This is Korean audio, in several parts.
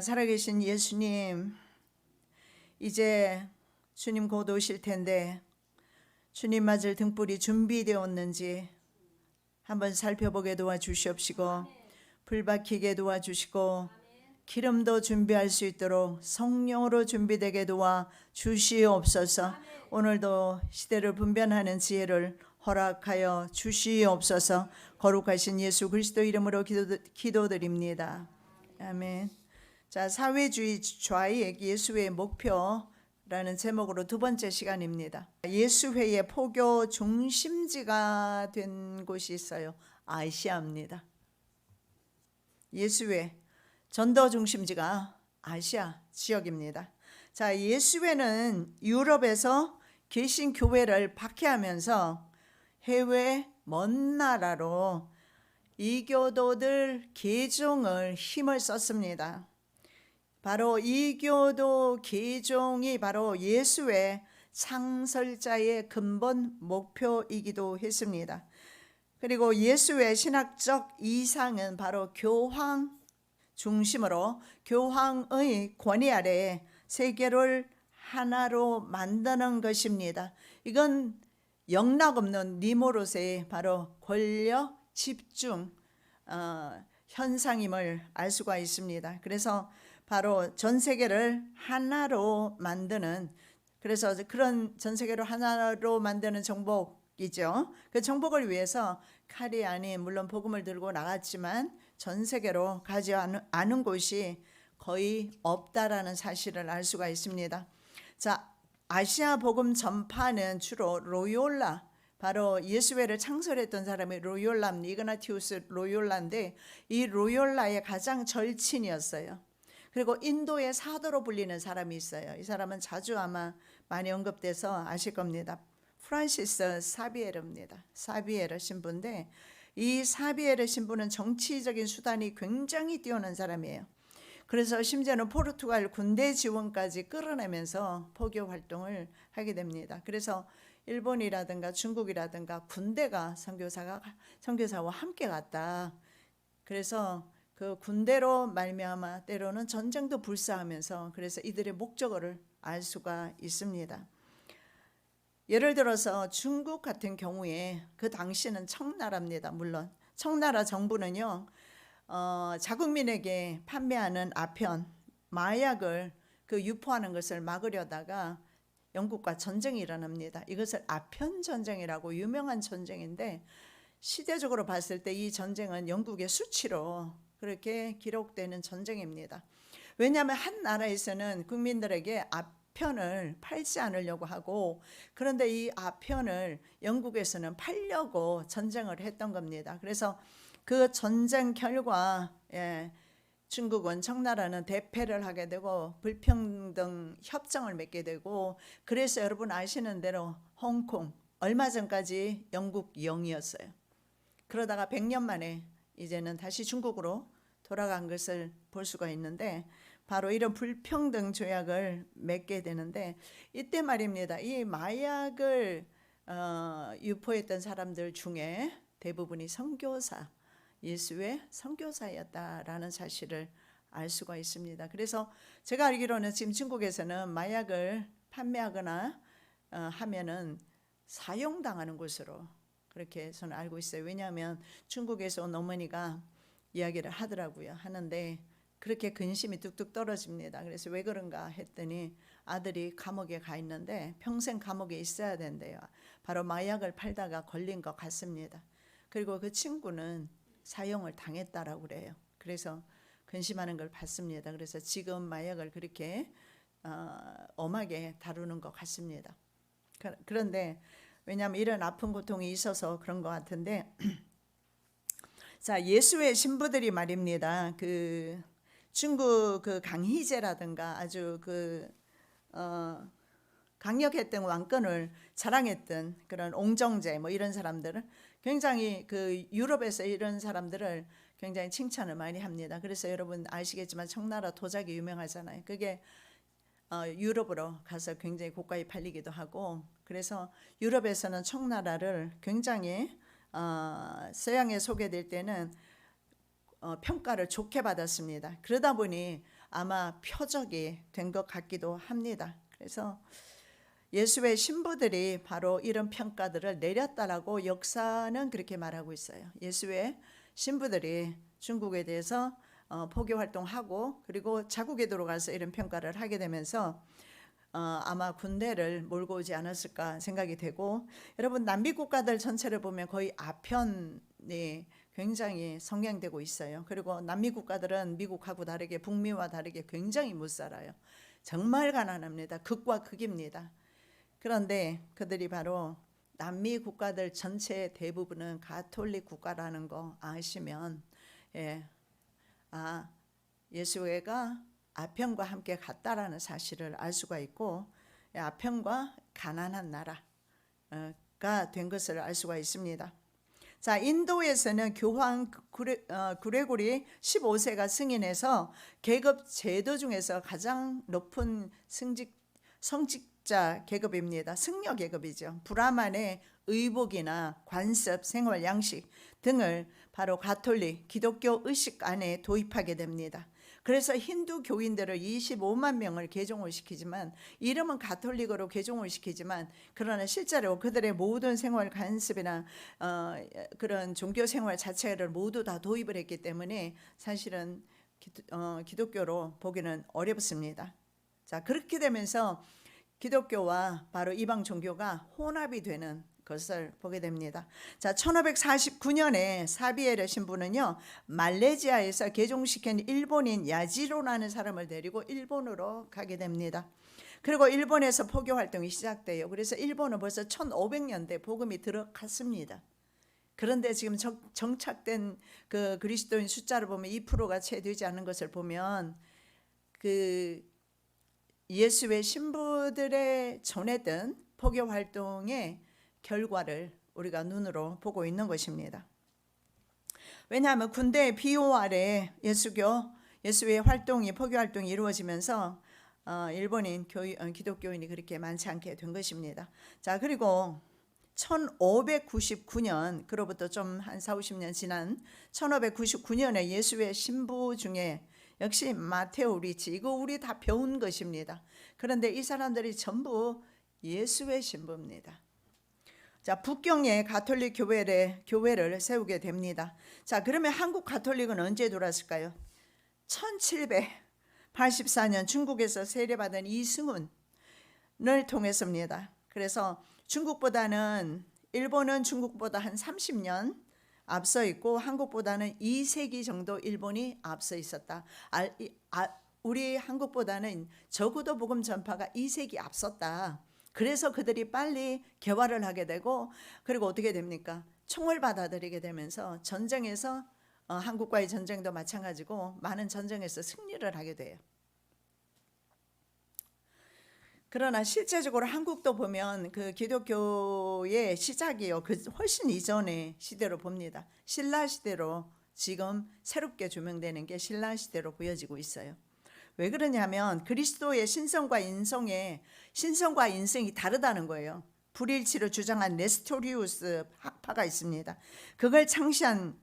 살아계신 예수님, 이제 주님 곧 오실 텐데 주님 맞을 등불이 준비되었는지 한번 살펴보게 도와주시옵시고 불 밝히게 도와주시고 기름도 준비할 수 있도록 성령으로 준비되게 도와 주시옵소서. 오늘도 시대를 분별하는 지혜를 허락하여 주시옵소서. 거룩하신 예수 그리스도 이름으로 기도, 기도드립니다. 아멘. 자, 사회주의 좌익 예수의 목표라는 제목으로 두 번째 시간입니다. 예수회의 포교 중심지가 된 곳이 있어요. 아시아입니다. 예수회 전도 중심지가 아시아 지역입니다. 자, 예수회는 유럽에서 개신 교회를 박해하면서 해외 먼 나라로 이교도들 개종을 힘을 썼습니다. 바로 이교도 개종이 바로 예수의 창설자의 근본 목표이기도 했습니다. 그리고 예수의 신학적 이상은 바로 교황 중심으로 교황의 권위 아래 세계를 하나로 만드는 것입니다. 이건 영락없는 니모롯의 바로 권력 집중 어, 현상임을 알 수가 있습니다. 그래서 바로 전 세계를 하나로 만드는 그래서 그런 전 세계를 하나로 만드는 정복이죠. 그 정복을 위해서 카리안이 물론 복음을 들고 나갔지만 전 세계로 가지 않은, 곳이 거의 없다라는 사실을 알 수가 있습니다. 자, 아시아 복음 전파는 주로 로요라 바로 예수회를 창설했던 사람이 로요라 이그나티우스 로요라인데 이 로요라의 가장 절친이었어요. 그리고 인도의 사도로 불리는 사람이 있어요. 이 사람은 자주 아마 많이 언급돼서 아실 겁니다. 프란시스 사비에르입니다. 사비에르 신부인데 이 사비에르 신부는 정치적인 수단이 굉장히 뛰어난 사람이에요. 그래서 심지어는 포르투갈 군대 지원까지 끌어내면서 포교 활동을 하게 됩니다. 그래서 일본이라든가 중국이라든가 군대가 선교사가 선교사와 함께 갔다. 그래서 그 군대로 말미암아 때로는 전쟁도 불사하면서 그래서 이들의 목적어를 알 수가 있습니다. 예를 들어서 중국 같은 경우에 그 당시는 청나라입니다. 물론 청나라 정부는요 어, 자국민에게 판매하는 아편 마약을 그 유포하는 것을 막으려다가 영국과 전쟁이 일어납니다. 이것을 아편 전쟁이라고 유명한 전쟁인데 시대적으로 봤을 때 이 전쟁은 영국의 수치로 그렇게 기록되는 전쟁입니다. 왜냐하면 한 나라에서는 국민들에게 아편을 팔지 않으려고 하고 그런데 이 아편을 영국에서는 팔려고 전쟁을 했던 겁니다. 그래서 그 전쟁 결과 예, 중국은 청나라는 대패를 하게 되고 불평등 협정을 맺게 되고 그래서 여러분 아시는 대로 홍콩 얼마 전까지 영국 영이었어요. 그러다가 100년 만에 이제는 다시 중국으로 돌아간 것을 볼 수가 있는데 바로 이런 불평등 조약을 맺게 되는데 이때 말입니다. 이 마약을 어, 유포했던 사람들 중에 대부분이 선교사 예수의 선교사였다라는 사실을 알 수가 있습니다. 그래서 제가 알기로는 지금 중국에서는 마약을 판매하거나 어, 하면은 사용당하는 곳으로 그렇게 저는 알고 있어요. 왜냐하면 중국에서 온 어머니가 이야기를 하더라고요. 하는데 그렇게 근심이 뚝뚝 떨어집니다. 그래서 왜 그런가 했더니 아들이 감옥에 가 있는데 평생 감옥에 있어야 된대요. 바로 마약을 팔다가 걸린 것 같습니다. 그리고 그 친구는 사형을 당했다라고 그래요. 그래서 근심하는 걸 봤습니다. 그래서 지금 마약을 그렇게 어, 엄하게 다루는 것 같습니다. 그- 그런데 왜냐하면 이런 아픈 고통이 있어서 그런 것 같은데 자 예수의 신부들이 말입니다. 그 중국 그 강희제라든가 아주 그 어, 강력했던 왕권을 자랑했던 그런 옹정제 뭐 이런 사람들은 굉장히 그 유럽에서 이런 사람들을 굉장히 칭찬을 많이 합니다. 그래서 여러분 아시겠지만 청나라 도자기 유명하잖아요. 그게 어, 유럽으로 가서 굉장히 고가에 팔리기도 하고 그래서 유럽에서는 청나라를 굉장히 어, 서양에 소개될 때는 어, 평가를 좋게 받았습니다. 그러다 보니 아마 표적이 된 것 같기도 합니다. 그래서 예수의 신부들이 바로 이런 평가들을 내렸다라고 역사는 그렇게 말하고 있어요. 예수의 신부들이 중국에 대해서 어, 포교 활동하고 그리고 자국에 들어가서 이런 평가를 하게 되면서 어, 아마 군대를 몰고 오지 않았을까 생각이 되고 여러분 남미 국가들 전체를 보면 거의 아편이 굉장히 성행되고 있어요. 그리고 남미 국가들은 미국하고 다르게 북미와 다르게 굉장히 못 살아요. 정말 가난합니다. 극과 극입니다. 그런데 그들이 바로 남미 국가들 전체 대부분은 가톨릭 국가라는 거 아시면 예, 아 예수회가 아편과 함께 갔다라는 사실을 알 수가 있고 예, 아편과 가난한 나라가 된 것을 알 수가 있습니다. 자, 인도에서는 교황 구레, 어, 구레고리 15세가 승인해서 계급 제도 중에서 가장 높은 승직 성직 자 계급입니다. 승려 계급이죠. 브라만의 의복이나 관습, 생활 양식 등을 바로 가톨릭 기독교 의식 안에 도입하게 됩니다. 그래서 힌두 교인들을 25만 명을 개종을 시키지만 이름은 가톨릭으로 개종을 시키지만 그러나 실제로 그들의 모든 생활 관습이나 어, 그런 종교 생활 자체를 모두 다 도입을 했기 때문에 사실은 기도, 어, 기독교로 보기는 어렵습니다. 자 그렇게 되면서 기독교와 바로 이방 종교가 혼합이 되는 것을 보게 됩니다. 자, 1549년에 사비에르 신부는요 말레이시아에서 개종시킨 일본인 야지로라는 사람을 데리고 일본으로 가게 됩니다. 그리고 일본에서 포교 활동이 시작돼요. 그래서 일본은 벌써 1500년대 복음이 들어갔습니다. 그런데 지금 정, 정착된 그 그리스도인 숫자를 보면 2%가 채 되지 않는 것을 보면 그 예수의 신부들의 전했던 포교 활동의 결과를 우리가 눈으로 보고 있는 것입니다. 왜냐하면 군대의 비호 아래 예수교 예수의 활동이 포교 활동이 이루어지면서 어, 일본인 교회, 어, 기독교인이 그렇게 많지 않게 된 것입니다. 자 그리고 1599년 그로부터 좀 한 4, 50년 지난 1599년에 예수의 신부 중에 역시 마테오 리치 이거 우리 다 배운 것입니다. 그런데 이 사람들이 전부 예수의 신부입니다. 자, 북경에 가톨릭 교회를 교회를 세우게 됩니다. 자, 그러면 한국 가톨릭은 언제 들어왔을까요? 1784년 중국에서 세례받은 이승훈을 통해서입니다. 그래서 중국보다는 일본은 중국보다 한 30년 앞서 있고 한국보다는 2세기 정도 일본이 앞서 있었다. 아, 아, 우리 한국보다는 적어도 복음 전파가 2세기 앞섰다. 그래서 그들이 빨리 개화를 하게 되고 그리고 어떻게 됩니까? 총을 받아들이게 되면서 전쟁에서 어, 한국과의 전쟁도 마찬가지고 많은 전쟁에서 승리를 하게 돼요. 그러나 실제적으로 한국도 보면 그 기독교의 시작이요. 그 훨씬 이전의 시대로 봅니다. 신라 시대로 지금 새롭게 조명되는 게 신라 시대로 보여지고 있어요. 왜 그러냐면 그리스도의 신성과 인성의 신성과 인성이 다르다는 거예요. 불일치를 주장한 네스토리우스 학파가 있습니다. 그걸 창시한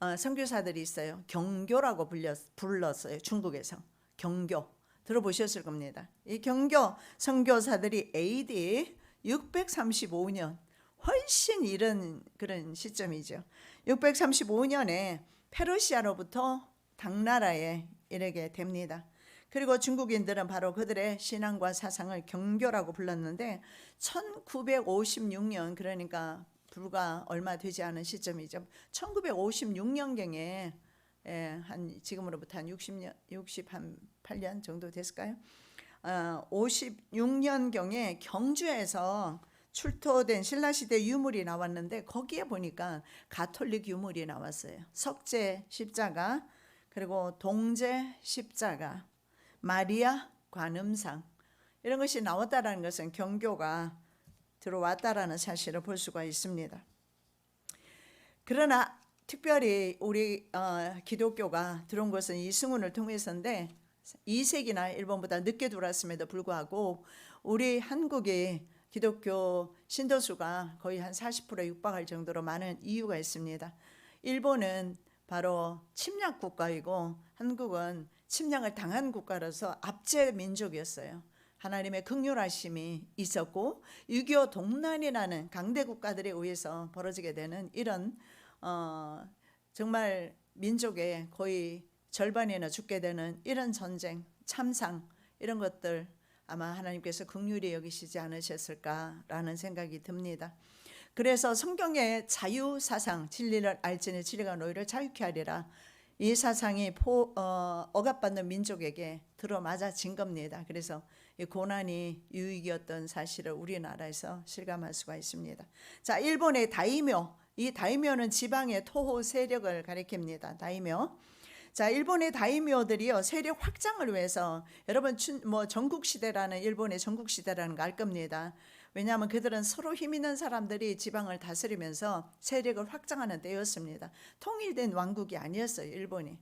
어, 선교사들이 있어요. 경교라고 불렀어요. 중국에서 경교. 들어보셨을 겁니다. 이 경교 선교사들이 AD 635년 훨씬 이른 그런 시점이죠. 635년에 페르시아로부터 당나라에 이르게 됩니다. 그리고 중국인들은 바로 그들의 신앙과 사상을 경교라고 불렀는데 1956년 그러니까 불과 얼마 되지 않은 시점이죠. 1956년경에 예, 한 지금으로부터 한 60년, 68년 정도 됐을까요? 어, 56년 경에 경주에서 출토된 신라시대 유물이 나왔는데 거기에 보니까 가톨릭 유물이 나왔어요. 석재 십자가 그리고 동제 십자가 마리아 관음상 이런 것이 나왔다라는 것은 경교가 들어왔다라는 사실을 볼 수가 있습니다. 그러나 특별히 우리 어, 기독교가 들어온 것은 이 승훈을 통해서인데 2세기나 일본보다 늦게 들어왔음에도 불구하고 우리 한국의 기독교 신도수가 거의 한 40%에 육박할 정도로 많은 이유가 있습니다. 일본은 바로 침략 국가이고 한국은 침략을 당한 국가로서 압제 민족이었어요. 하나님의 극률하심이 있었고 6.25 동란이라는 강대 국가들에 의해서 벌어지게 되는 이런 어, 정말 민족의 거의 절반이나 죽게 되는 이런 전쟁, 참상 이런 것들 아마 하나님께서 극률히 여기시지 않으셨을까라는 생각이 듭니다. 그래서 성경의 자유 사상 진리를 알지니 진리가 너희를 자유케 하리라 이 사상이 포, 어, 억압받는 민족에게 들어맞아진 겁니다. 그래서 이 고난이 유익이었던 사실을 우리나라에서 실감할 수가 있습니다. 자, 일본의 다이묘 이 다이묘는 지방의 토호 세력을 가리킵니다. 다이묘. 자, 일본의 다이묘들이요 세력 확장을 위해서 여러분 춘, 뭐 전국 시대라는 일본의 전국 시대라는 거 알 겁니다. 왜냐하면 그들은 서로 힘 있는 사람들이 지방을 다스리면서 세력을 확장하는 때였습니다. 통일된 왕국이 아니었어요, 일본이.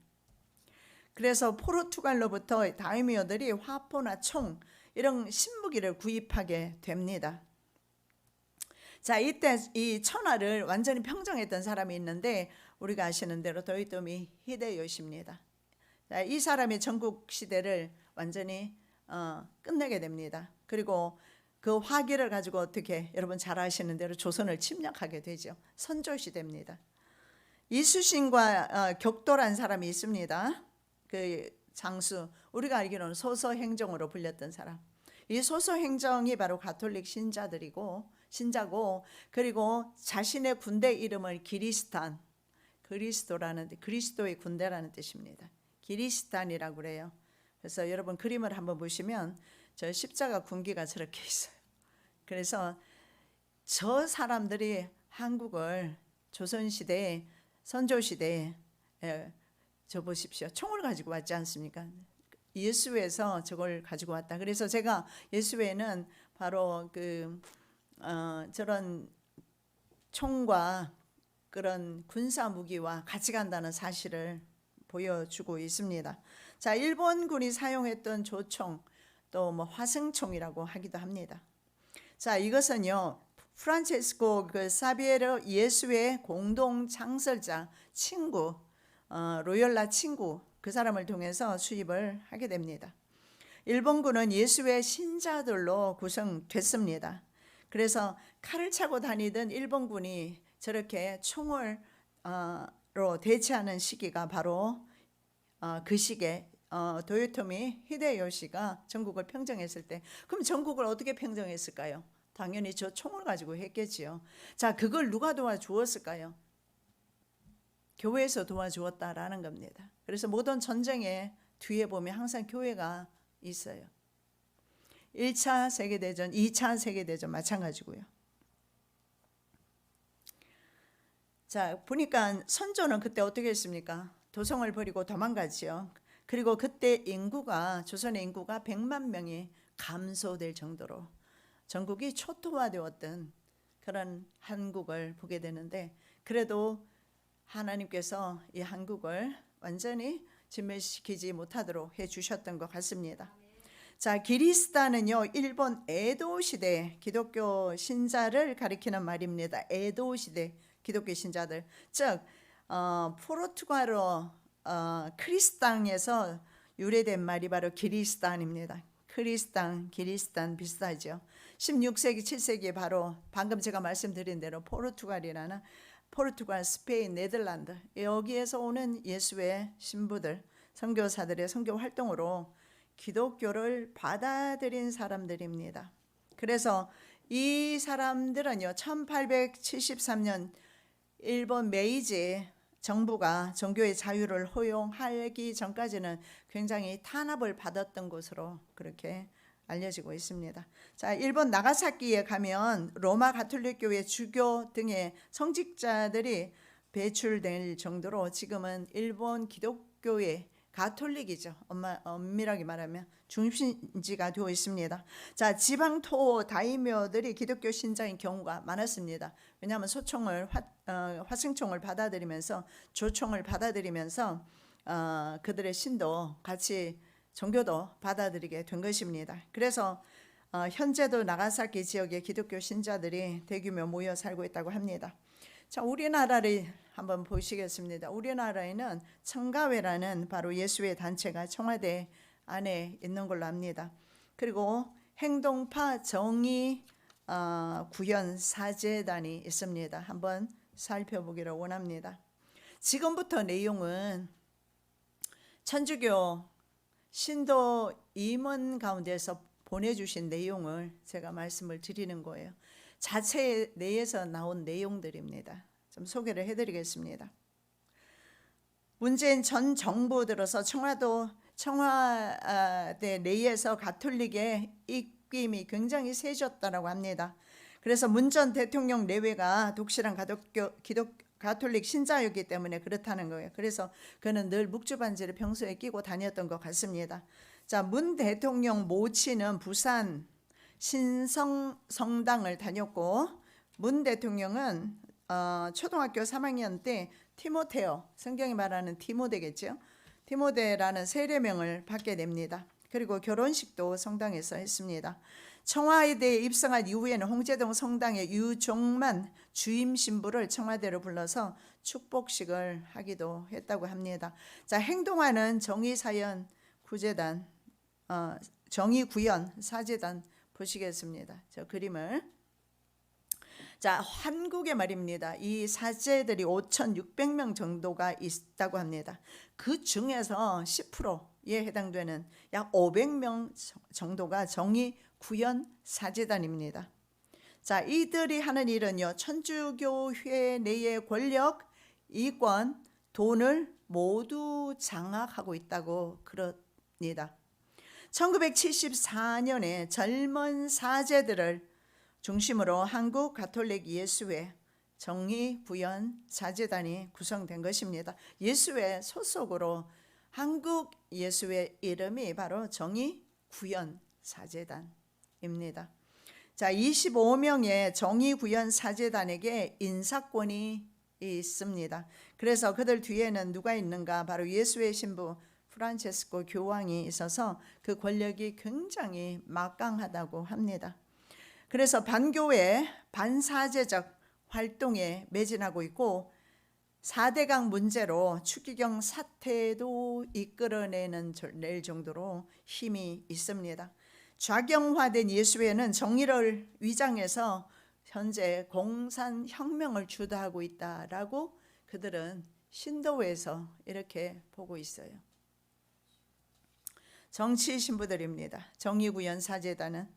그래서 포르투갈로부터 다이미어들이 화포나 총 이런 신무기를 구입하게 됩니다. 자, 이때 이 천하를 완전히 평정했던 사람이 있는데 우리가 아시는 대로 도요토미 히데요시입니다. 자, 이 사람이 전국 시대를 완전히 어, 끝내게 됩니다. 그리고 그 화기를 가지고 어떻게 여러분 잘 아시는 대로 조선을 침략하게 되죠. 선조 시대입니다. 이수신과 어, 격돌한 사람이 있습니다. 그 장수 우리가 알기로는 소서 행정으로 불렸던 사람. 이 소서 행정이 바로 가톨릭 신자들이고 신자고 그리고 자신의 군대 이름을 기리스탄 그리스도라는 그리스도의 군대라는 뜻입니다. 기리스탄이라고 그래요. 그래서 여러분 그림을 한번 보시면 저 십자가 군기가 저렇게 있어요. 그래서 저 사람들이 한국을 조선 시대 선조 시대에 예, 저 보십시오. 총을 가지고 왔지 않습니까? 예수에서 저걸 가지고 왔다. 그래서 제가 예수에는 바로 그 어, 저런 총과 그런 군사 무기와 같이 간다는 사실을 보여주고 있습니다. 자, 일본군이 사용했던 조총 또 뭐 화승총이라고 하기도 합니다. 자, 이것은요. 프란체스코 그 사비에르 예수의 공동 창설자 친구 어, 로열라 친구 그 사람을 통해서 수입을 하게 됩니다. 일본군은 예수의 신자들로 구성됐습니다. 그래서 칼을 차고 다니던 일본군이 저렇게 총을 어,로 대체하는 시기가 바로 어, 그 시기에 어, 도요토미 히데요시가 전국을 평정했을 때 그럼 전국을 어떻게 평정했을까요? 당연히 저 총을 가지고 했겠지요. 자, 그걸 누가 도와주었을까요? 교회에서 도와주었다라는 겁니다. 그래서 모든 전쟁의 뒤에 보면 항상 교회가 있어요. 1차 세계대전, 2차 세계대전 마찬가지고요. 자, 보니까 선조는 그때 어떻게 했습니까? 도성을 버리고 도망가지요. 그리고 그때 인구가 조선의 인구가 100만 명이 감소될 정도로 전국이 초토화되었던 그런 한국을 보게 되는데 그래도 하나님께서 이 한국을 완전히 진멸시키지 못하도록 해 주셨던 것 같습니다. 자, 기리스탄은요, 일본 에도 시대 기독교 신자를 가리키는 말입니다. 에도 시대 기독교 신자들. 즉, 어, 포르투갈어 어, 크리스탄에서 유래된 말이 바로 기리스탄입니다. 크리스탄, 기리스탄 비슷하죠. 16세기, 7세기에 바로 방금 제가 말씀드린 대로 포르투갈이라는 포르투갈, 스페인, 네덜란드 여기에서 오는 예수의 신부들, 선교사들의 선교 활동으로 기독교를 받아들인 사람들입니다. 그래서 이 사람들은요, 1873년 일본 메이지 정부가 종교의 자유를 허용하기 전까지는 굉장히 탄압을 받았던 것으로 그렇게 알려지고 있습니다. 자, 일본 나가사키에 가면 로마 가톨릭 교회 주교 등의 성직자들이 배출될 정도로 지금은 일본 기독교의 가톨릭이죠. 엄마, 엄밀하게 말하면 중심지가 되어 있습니다. 자, 지방 토 다이묘들이 기독교 신자인 경우가 많았습니다. 왜냐하면 소총을 화, 어, 화승총을 받아들이면서 조총을 받아들이면서 어, 그들의 신도 같이 종교도 받아들이게 된 것입니다. 그래서 어, 현재도 나가사키 지역의 기독교 신자들이 대규모 모여 살고 있다고 합니다. 자, 우리나라를 한번 보시겠습니다. 우리나라에는 청가회라는 바로 예수의 단체가 청와대 안에 있는 걸로 압니다. 그리고 행동파 정의 어, 구현 사제단이 있습니다. 한번 살펴보기를 원합니다. 지금부터 내용은 천주교 신도 임원 가운데서 보내주신 내용을 제가 말씀을 드리는 거예요. 자체 내에서 나온 내용들입니다. 좀 소개를 해드리겠습니다. 문재인 전 정부 들어서 청와도 청와대 내에서 가톨릭의 입김이 굉장히 세졌다라고 합니다. 그래서 문 전 대통령 내외가 독실한 가독교, 기독 가톨릭 신자였기 때문에 그렇다는 거예요. 그래서 그는 늘 묵주 반지를 평소에 끼고 다녔던 것 같습니다. 자, 문 대통령 모친은 부산 신성 성당을 다녔고 문 대통령은 어, 초등학교 3학년 때 티모테오 성경이 말하는 티모데겠죠. 티모데라는 세례명을 받게 됩니다. 그리고 결혼식도 성당에서 했습니다. 청와대에 입성한 이후에는 홍제동 성당의 유종만 주임 신부를 청와대로 불러서 축복식을 하기도 했다고 합니다. 자, 행동하는 정의사연 구제단, 어, 정의구현 사제단 보시겠습니다. 저 그림을. 자, 한국에 말입니다. 이 사제들이 5,600명 정도가 있다고 합니다. 그 중에서 10%에 해당되는 약 500명 정도가 정의 구현 사제단입니다. 자, 이들이 하는 일은요. 천주교회 내의 권력, 이권, 돈을 모두 장악하고 있다고 그럽니다. 1974년에 젊은 사제들을 중심으로 한국 가톨릭 예수회 정의 구현 사제단이 구성된 것입니다. 예수회 소속으로 한국 예수회 이름이 바로 정의 구현 사제단입니다. 자, 25명의 정의 구현 사제단에게 인사권이 있습니다. 그래서 그들 뒤에는 누가 있는가? 바로 예수의 신부 프란체스코 교황이 있어서 그 권력이 굉장히 막강하다고 합니다. 그래서 반교회 반사제적 활동에 매진하고 있고 4대강 문제로 추기경 사태도 이끌어내는 낼 정도로 힘이 있습니다. 좌경화된 예수회는 정의를 위장해서 현재 공산혁명을 주도하고 있다라고 그들은 신도에서 이렇게 보고 있어요. 정치 신부들입니다. 정의구현 사제단은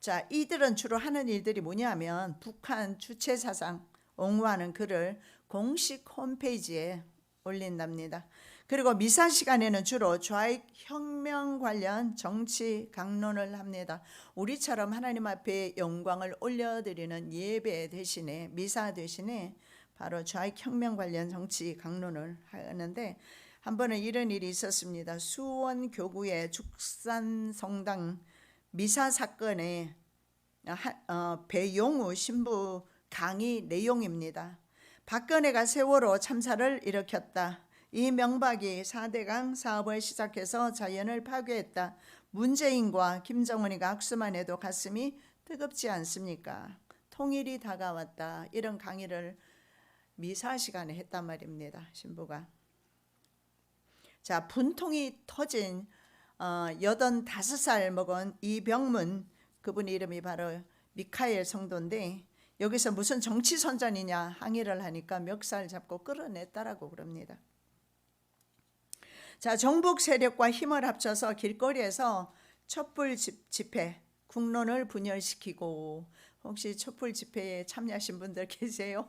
자 이들은 주로 하는 일들이 뭐냐면 북한 주체 사상 옹호하는 글을 공식 홈페이지에 올린답니다. 그리고 미사 시간에는 주로 좌익 혁명 관련 정치 강론을 합니다. 우리처럼 하나님 앞에 영광을 올려드리는 예배 대신에 미사 대신에 바로 좌익 혁명 관련 정치 강론을 하는데 한 번은 이런 일이 있었습니다. 수원 교구의 죽산 성당 미사 사건의 어, 배용우 신부 강의 내용입니다. 박근혜가 세월호 참사를 일으켰다. 이 명박이 4대강 사업을 시작해서 자연을 파괴했다. 문재인과 김정은이가 악수만 해도 가슴이 뜨겁지 않습니까? 통일이 다가왔다. 이런 강의를 미사 시간에 했단 말입니다. 신부가. 자, 분통이 터진 어, 여든 다섯 살 먹은 이병문 그분 이름이 바로 미카엘 성도인데 여기서 무슨 정치 선전이냐 항의를 하니까 멱살 잡고 끌어냈다라고 그럽니다. 자, 정북 세력과 힘을 합쳐서 길거리에서 촛불 집회, 국론을 분열시키고 혹시 촛불 집회에 참여하신 분들 계세요?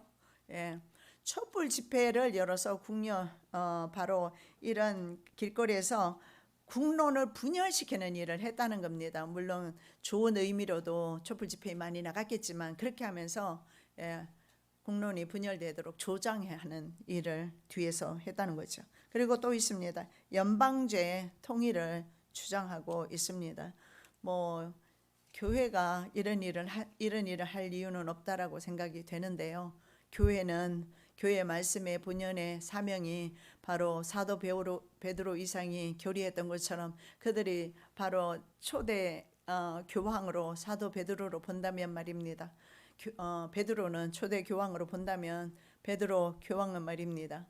예. 촛불 집회를 열어서 국녀 어, 바로 이런 길거리에서 국론을 분열시키는 일을 했다는 겁니다. 물론 좋은 의미로도 촛불 집회에 많이 나갔겠지만 그렇게 하면서 예, 국론이 분열되도록 조장하는 일을 뒤에서 했다는 거죠. 그리고 또 있습니다. 연방제 통일을 주장하고 있습니다. 뭐 교회가 이런 일을 하, 이런 일을 할 이유는 없다라고 생각이 되는데요. 교회는 교회 말씀의 본연의 사명이 바로 사도 베드로, 베드로 이상이 교리했던 것처럼 그들이 바로 초대 어, 교황으로 사도 베드로로 본다면 말입니다. 교- 어, 베드로는 초대 교황으로 본다면 베드로 교황은 말입니다.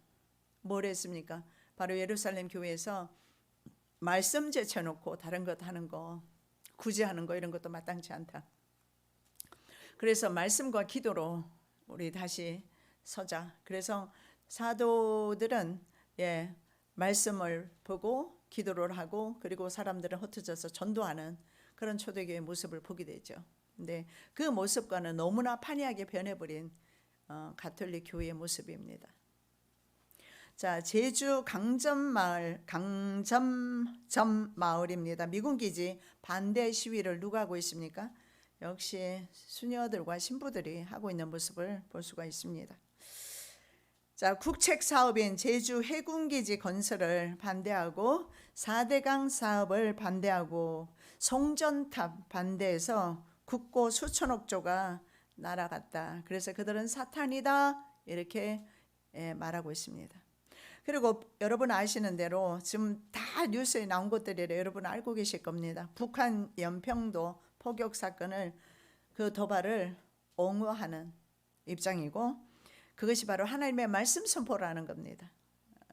뭘 했습니까? 바로 예루살렘 교회에서 말씀 제쳐놓고 다른 것 하는 거 굳이 하는 거 이런 것도 마땅치 않다. 그래서 말씀과 기도로 우리 다시 서자. 그래서 사도들은 예 말씀을 보고 기도를 하고 그리고 사람들을 흩어져서 전도하는 그런 초대교회 모습을 보게 되죠. 근데 그 모습과는 너무나 판이하게 변해버린 어, 가톨릭 교회의 모습입니다. 자 제주 강점 마을 강점점 마을입니다. 미군 기지 반대 시위를 누가 하고 있습니까? 역시 수녀들과 신부들이 하고 있는 모습을 볼 수가 있습니다. 자, 국책 사업인 제주 해군기지 건설을 반대하고 4대강 사업을 반대하고 송전탑 반대해서 국고 수천억 조가 날아갔다. 그래서 그들은 사탄이다 이렇게 예, 말하고 있습니다. 그리고 여러분 아시는 대로 지금 다 뉴스에 나온 것들이라 여러분 알고 계실 겁니다. 북한 연평도 포격 사건을 그 도발을 옹호하는 입장이고 그것이 바로 하나님의 말씀 선포라는 겁니다.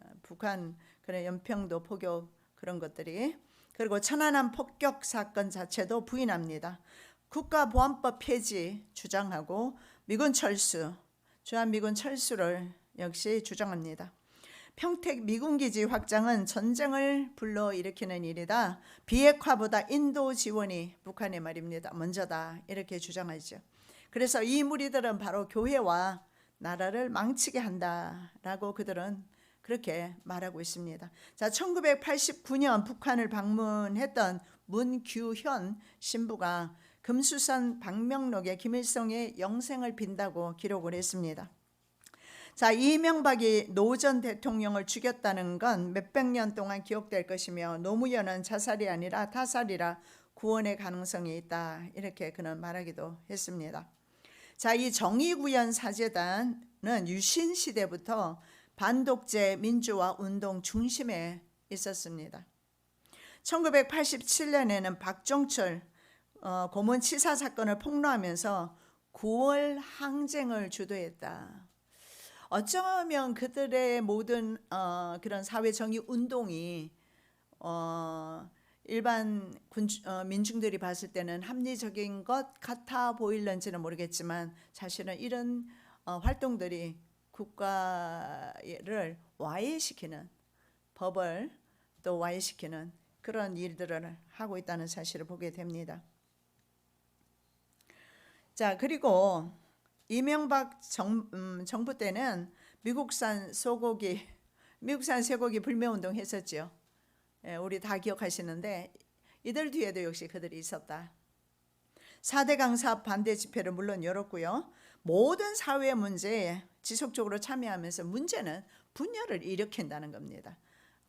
어, 북한 그런 연평도 포격 그런 것들이 그리고 천안함 폭격 사건 자체도 부인합니다. 국가보안법 폐지 주장하고 미군 철수, 주한미군 철수를 역시 주장합니다. 평택 미군 기지 확장은 전쟁을 불러일으키는 일이다. 비핵화보다 인도 지원이 북한의 말입니다. 먼저다. 이렇게 주장하죠. 그래서 이 무리들은 바로 교회와 나라를 망치게 한다라고 그들은 그렇게 말하고 있습니다. 자, 1989년 북한을 방문했던 문규현 신부가 금수산 방명록에 김일성의 영생을 빈다고 기록을 했습니다. 자, 이명박이 노 전 대통령을 죽였다는 건 몇백 년 동안 기억될 것이며 노무현은 자살이 아니라 타살이라 구원의 가능성이 있다. 이렇게 그는 말하기도 했습니다. 자, 이 정의구현 사재단은 유신 시대부터 반독재 민주화 운동 중심에 있었습니다. 1987년에는 박정철 어, 고문 치사 사건을 폭로하면서 9월 항쟁을 주도했다. 어쩌면 그들의 모든 어, 그런 사회 정의 운동이 어, 일반 군, 어, 민중들이 봤을 때는 합리적인 것 같아 보일는지는 모르겠지만 사실은 이런 어, 활동들이 국가를 와해시키는 법을 또 와해시키는 그런 일들을 하고 있다는 사실을 보게 됩니다. 자 그리고 이명박 정, 음, 정부 때는 미국산 소고기, 미국산 쇠고기 불매운동 했었죠. 예, 우리 다 기억하시는데 이들 뒤에도 역시 그들이 있었다. 4대 강사 반대 집회를 물론 열었고요. 모든 사회 문제에 지속적으로 참여하면서 문제는 분열을 일으킨다는 겁니다.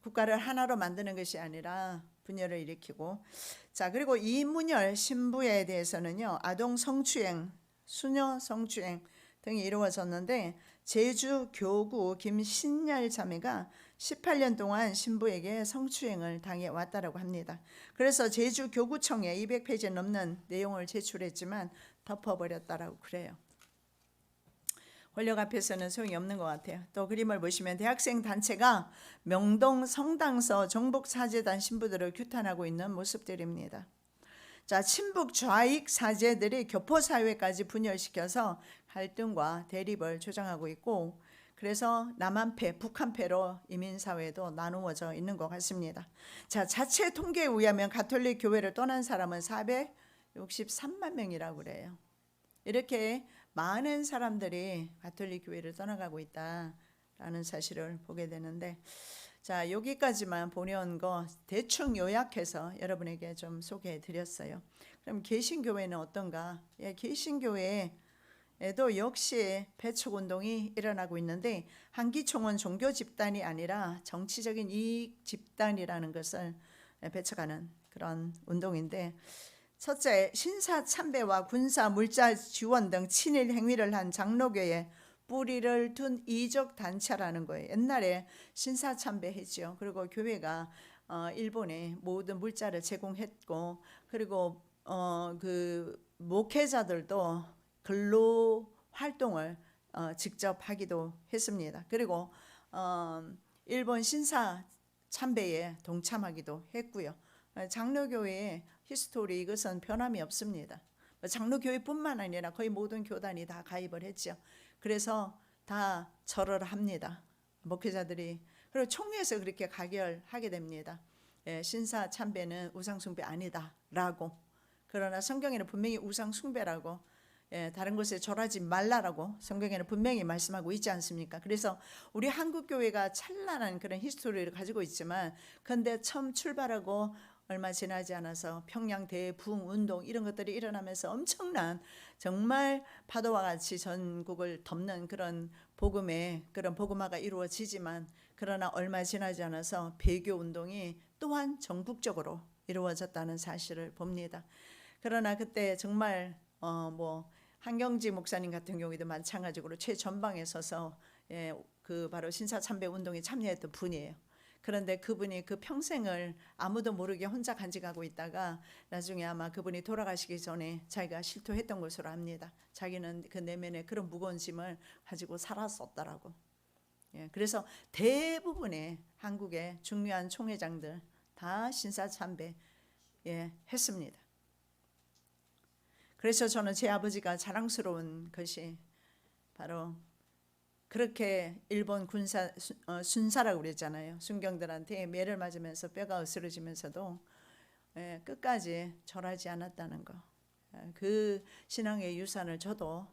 국가를 하나로 만드는 것이 아니라 분열을 일으키고 자 그리고 이문열 신부에 대해서는요 아동 성추행, 수녀 성추행 등이 이루어졌는데 제주 교구 김신열 자매가 18년 동안 신부에게 성추행을 당해 왔다라고 합니다. 그래서 제주 교구청에 200페이지 넘는 내용을 제출했지만 덮어버렸다라고 그래요. 권력 앞에서는 소용이 없는 것 같아요. 또 그림을 보시면 대학생 단체가 명동 성당서 정복 사제단 신부들을 규탄하고 있는 모습들입니다. 자, 친북 좌익 사제들이 교포 사회까지 분열시켜서 갈등과 대립을 조장하고 있고 그래서 남한패, 북한패로 이민 사회도 나누어져 있는 것 같습니다. 자, 자체 통계에 의하면 가톨릭 교회를 떠난 사람은 463만 명이라고 그래요. 이렇게 많은 사람들이 가톨릭 교회를 떠나가고 있다라는 사실을 보게 되는데 자 여기까지만 보내온 거 대충 요약해서 여러분에게 좀 소개해 드렸어요. 그럼 개신교회는 어떤가? 예, 개신교회 에도 역시 배척 운동이 일어나고 있는데 한기총은 종교 집단이 아니라 정치적인 이익 집단이라는 것을 배척하는 그런 운동인데 첫째, 신사 참배와 군사 물자 지원 등 친일 행위를 한 장로교에 뿌리를 둔 이적 단체라는 거예요. 옛날에 신사 참배했죠. 그리고 교회가 어, 일본에 모든 물자를 제공했고 그리고 어, 그 목회자들도 근로 활동을 어, 직접 하기도 했습니다. 그리고 어, 일본 신사 참배에 동참하기도 했고요. 어, 장로교회의 히스토리 이것은 변함이 없습니다. 뭐 장로교회뿐만 아니라 거의 모든 교단이 다 가입을 했죠. 그래서 다 절을 합니다. 목회자들이 그리고 총회에서 그렇게 가결하게 됩니다. 예, 신사 참배는 우상 숭배 아니다라고. 그러나 성경에는 분명히 우상 숭배라고 예, 다른 곳에 절하지 말라라고 성경에는 분명히 말씀하고 있지 않습니까? 그래서 우리 한국 교회가 찬란한 그런 히스토리를 가지고 있지만 근데 처음 출발하고 얼마 지나지 않아서 평양 대붕 운동 이런 것들이 일어나면서 엄청난 정말 파도와 같이 전국을 덮는 그런 복음의 그런 복음화가 이루어지지만 그러나 얼마 지나지 않아서 배교 운동이 또한 전국적으로 이루어졌다는 사실을 봅니다. 그러나 그때 정말 어뭐 한경지 목사님 같은 경우에도 마찬가지로 최전방에 서서 예, 그 바로 신사 참배 운동에 참여했던 분이에요. 그런데 그분이 그 평생을 아무도 모르게 혼자 간직하고 있다가 나중에 아마 그분이 돌아가시기 전에 자기가 실토했던 것으로 압니다. 자기는 그 내면에 그런 무거운 짐을 가지고 살았었다라고. 예, 그래서 대부분의 한국의 중요한 총회장들 다 신사 참배 예, 했습니다. 그래서 저는 제 아버지가 자랑스러운 것이 바로 그렇게 일본 군사 수- 어, 순사라고 그랬잖아요. 순경들한테 매를 맞으면서 뼈가 으스러지면서도 예, 끝까지 절하지 않았다는 거. 예, 그 신앙의 유산을 저도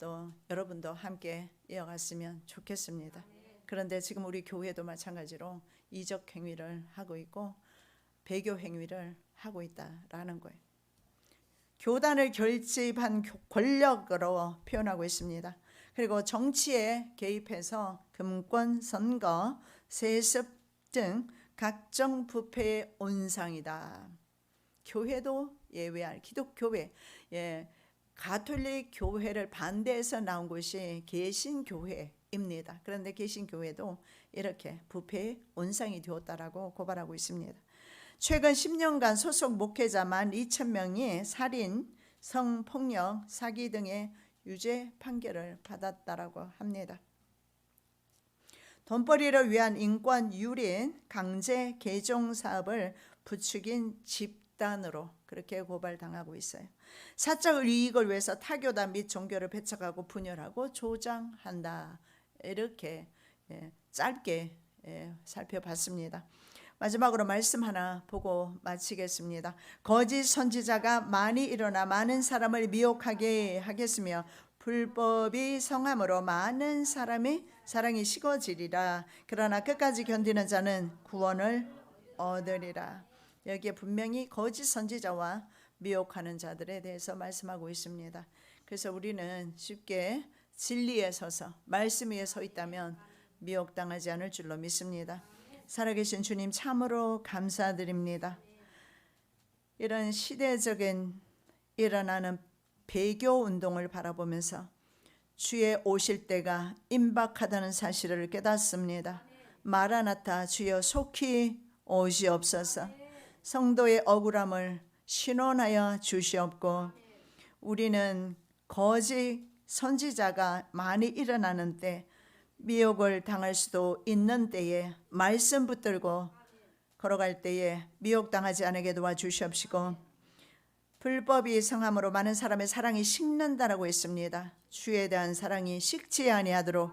또 여러분도 함께 이어갔으면 좋겠습니다. 그런데 지금 우리 교회도 마찬가지로 이적 행위를 하고 있고 배교 행위를 하고 있다라는 거예요. 교단을 결집한 교- 권력으로 표현하고 있습니다. 그리고 정치에 개입해서 금권, 선거, 세습 등 각종 부패의 온상이다. 교회도 예외할 기독교회, 예, 가톨릭 교회를 반대해서 나온 곳이 개신교회입니다. 그런데 개신교회도 이렇게 부패의 온상이 되었다라고 고발하고 있습니다. 최근 10년간 소속 목회자 12,000명이 살인, 성폭력, 사기 등의 유죄 판결을 받았다라고 합니다. 돈벌이를 위한 인권 유린 강제 개종 사업을 부추긴 집단으로 그렇게 고발당하고 있어요. 사적 이익을 위해서 타교단 및 종교를 배척하고 분열하고 조장한다. 이렇게 예, 짧게 예, 살펴봤습니다. 마지막으로 말씀 하나 보고 마치겠습니다. 거짓 선지자가 많이 일어나 많은 사람을 미혹하게 하겠으며 불법이 성함으로 많은 사람이 사랑이 식어지리라. 그러나 끝까지 견디는 자는 구원을 얻으리라. 여기에 분명히 거짓 선지자와 미혹하는 자들에 대해서 말씀하고 있습니다. 그래서 우리는 쉽게 진리에 서서 말씀 위에 서 있다면 미혹당하지 않을 줄로 믿습니다. 살아계신 주님 참으로 감사드립니다. 이런 시대적인 일어나는 배교 운동을 바라보면서 주의 오실 때가 임박하다는 사실을 깨닫습니다. 마라나타 주여 속히 오시옵소서. 성도의 억울함을 신원하여 주시옵고 우리는 거짓 선지자가 많이 일어나는 때 미혹을 당할 수도 있는 때에 말씀 붙들고 걸어갈 때에 미혹당하지 않게 도와주시옵시고 불법이 성함으로 많은 사람의 사랑이 식는다라고 했습니다. 주에 대한 사랑이 식지 아니하도록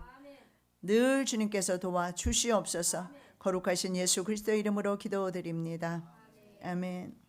늘 주님께서 도와 주시옵소서. 거룩하신 예수 그리스도 이름으로 기도드립니다. 아멘.